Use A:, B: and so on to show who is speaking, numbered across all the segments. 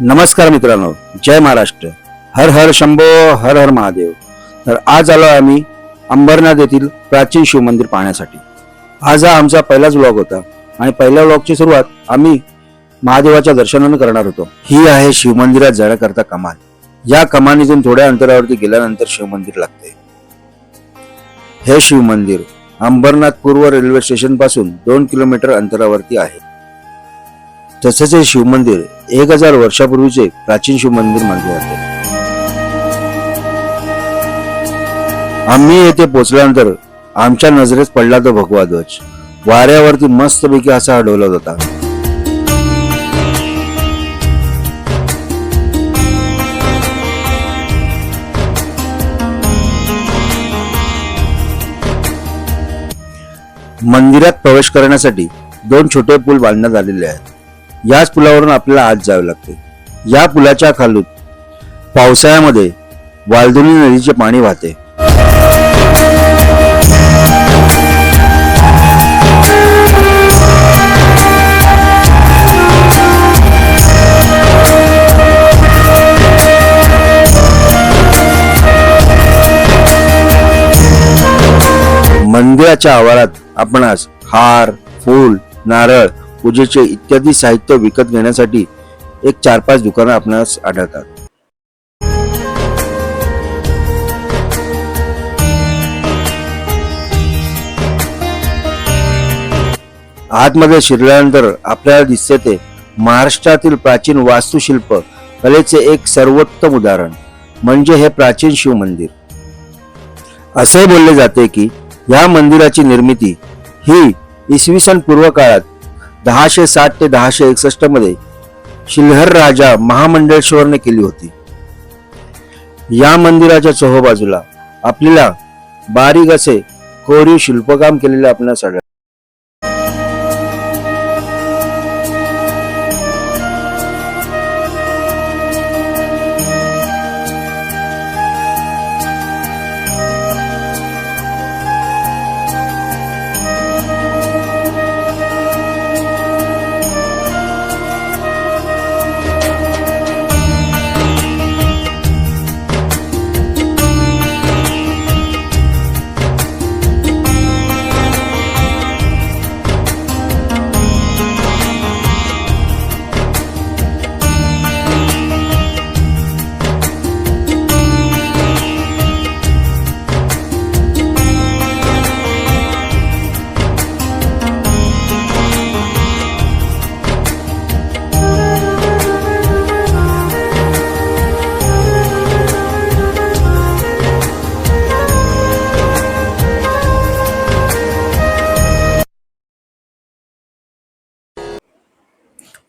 A: नमस्कार मित्रांनो जय महाराष्ट्र. हर हर शंभो हर हर महादेव. तर आज आलो आम्ही अंबरनाथ येथील प्राचीन शिवमंदिर पाहण्यासाठी. आज हा आमचा पहिलाच व्लॉग होता आणि पहिल्या व्लॉगची सुरुवात आम्ही महादेवाच्या दर्शनानं करणार होतो. ही आहे शिवमंदिरात जाण्याकरता कमान या कमानीतून थोड्या अंतरावरती गेल्यानंतर शिवमंदिर लागते. हे शिवमंदिर अंबरनाथ पूर्व रेल्वे स्टेशनपासून दोन किलोमीटर अंतरावरती आहे. तसेच हे शिवमंदिर एक हजार वर्षापूर्वीचे प्राचीन शिवमंदिर मानले जाते. आम्ही येथे पोचल्यानंतर आमच्या नजरेत पडला तो भगवा ध्वज. वाऱ्यावरती मस्तपैकी असा अडवला होता. मंदिरात प्रवेश करण्यासाठी दोन छोटे पूल बांधण्यात आलेले आहेत. याच पुलावरून आपल्याला आत जावे लागते. या पुलाच्या खालून पावसाळ्यामध्ये वालदुनी नदीचे पाणी वाहते. मंदिराच्या आवारात आपणास हार फूल नारळ पूजेचे इत्यादी साहित्य विकत घेण्यासाठी एक चार पाच दुकानं आपणास आढळतात. आतमध्ये शिरल्यानंतर आपल्याला दिसते ते महाराष्ट्रातील प्राचीन वास्तुशिल्प कलेचे एक सर्वोत्तम उदाहरण म्हणजे हे प्राचीन शिव मंदिर. असे बोलले जाते की या मंदिराची निर्मिती ही इसवी सन पूर्व काळात दहाशे साठ ते दहाशे एकसष्टमध्ये शिल्हर राजा महामंडळेश्वरने केली होती या मंदिराच्या चोहोबाजूला आपल्याला बारीक असे कोरीव शिल्पकाम केलेले आपल्याला आढळते.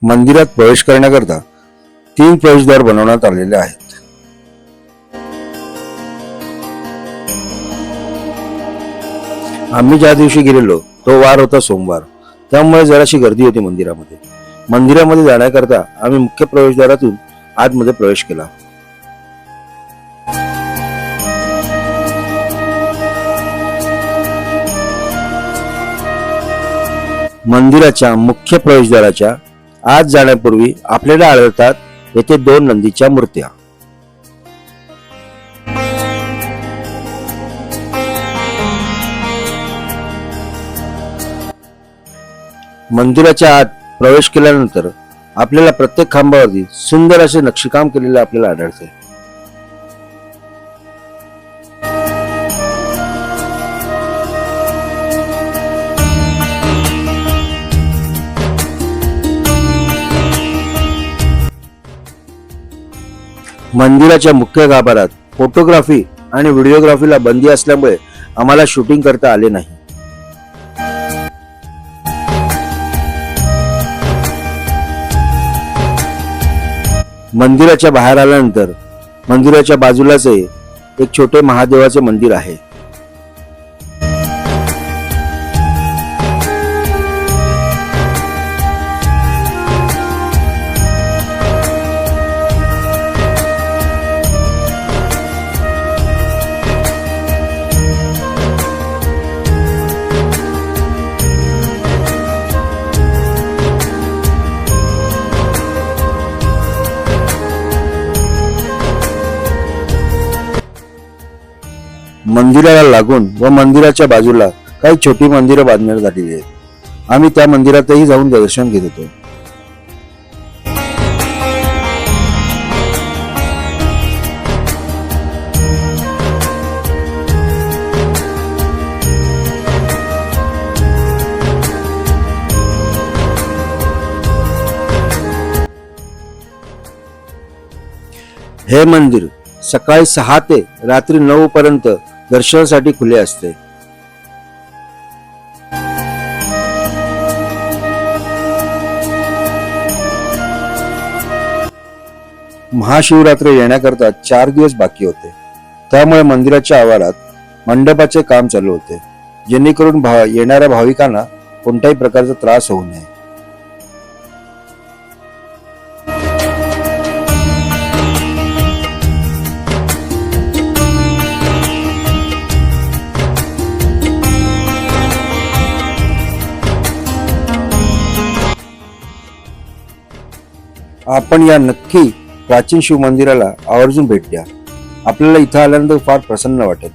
A: मंदिरात प्रवेश करण्याकरता तीन प्रवेशद्वार बनवण्यात आलेले आहेत. आम्ही ज्या दिवशी गेलेलो तो वार होता सोमवार. त्यामुळे जराशी गर्दी होती मंदिरामध्ये. मंदिरामध्ये जाण्याकरता आम्ही मुख्य प्रवेशद्वारातून आतमध्ये प्रवेश केला. मंदिराच्या मुख्य प्रवेशद्वाराच्या आज जाण्यापूर्वी आपल्याला आढळतात येथे दोन नंदीच्या मूर्त्या. मंदिराच्या आत प्रवेश केल्यानंतर आपल्याला प्रत्येक खांबावरती सुंदर असे नक्षीकाम केलेले आपल्याला आढळते. मंदिराच्या मुख्य गाभारात फोटोग्राफी आणि व्हिडिओग्राफीला बंदी असल्यामुळे आम्हाला शूटिंग करता आले नाही. मंदिराच्या बाहेर आल्यानंतर मंदिराच्या बाजूलाच एक छोटे महादेवाचे मंदिर आहे. मंदिराला लागून व मंदिराच्या बाजूला काही छोटी मंदिरं बांधण्यात आलेली आहेत. आम्ही त्या मंदिरातही जाऊन दर्शन घेत होतो. हे मंदिर सकाळी सहा ते रात्री नऊ पर्यंत दर्शनासाठी खुले असते. महाशिवरात्र येण्याकरता चार दिवस बाकी होते. त्यामुळे मंदिराच्या आवारात मंडपाचे काम चालू होते. जेणेकरून भा येणाऱ्या भाविकांना कोणत्याही प्रकारचा त्रास होऊ नये. आपण या नक्की प्राचीन शिव मंदिराला आवर्जून भेट द्या. आपल्याला इथं आल्यानंतर फार प्रसन्न वाटेल.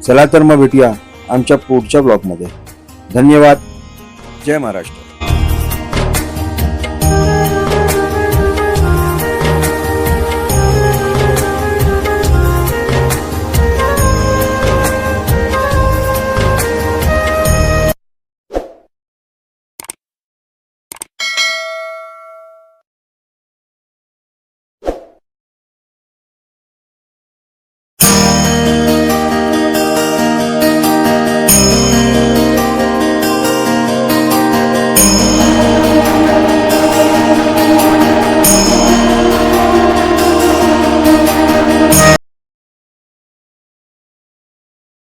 A: चला तर मग भेटूया आमच्या पुढच्या ब्लॉगमध्ये. धन्यवाद. जय महाराष्ट्र.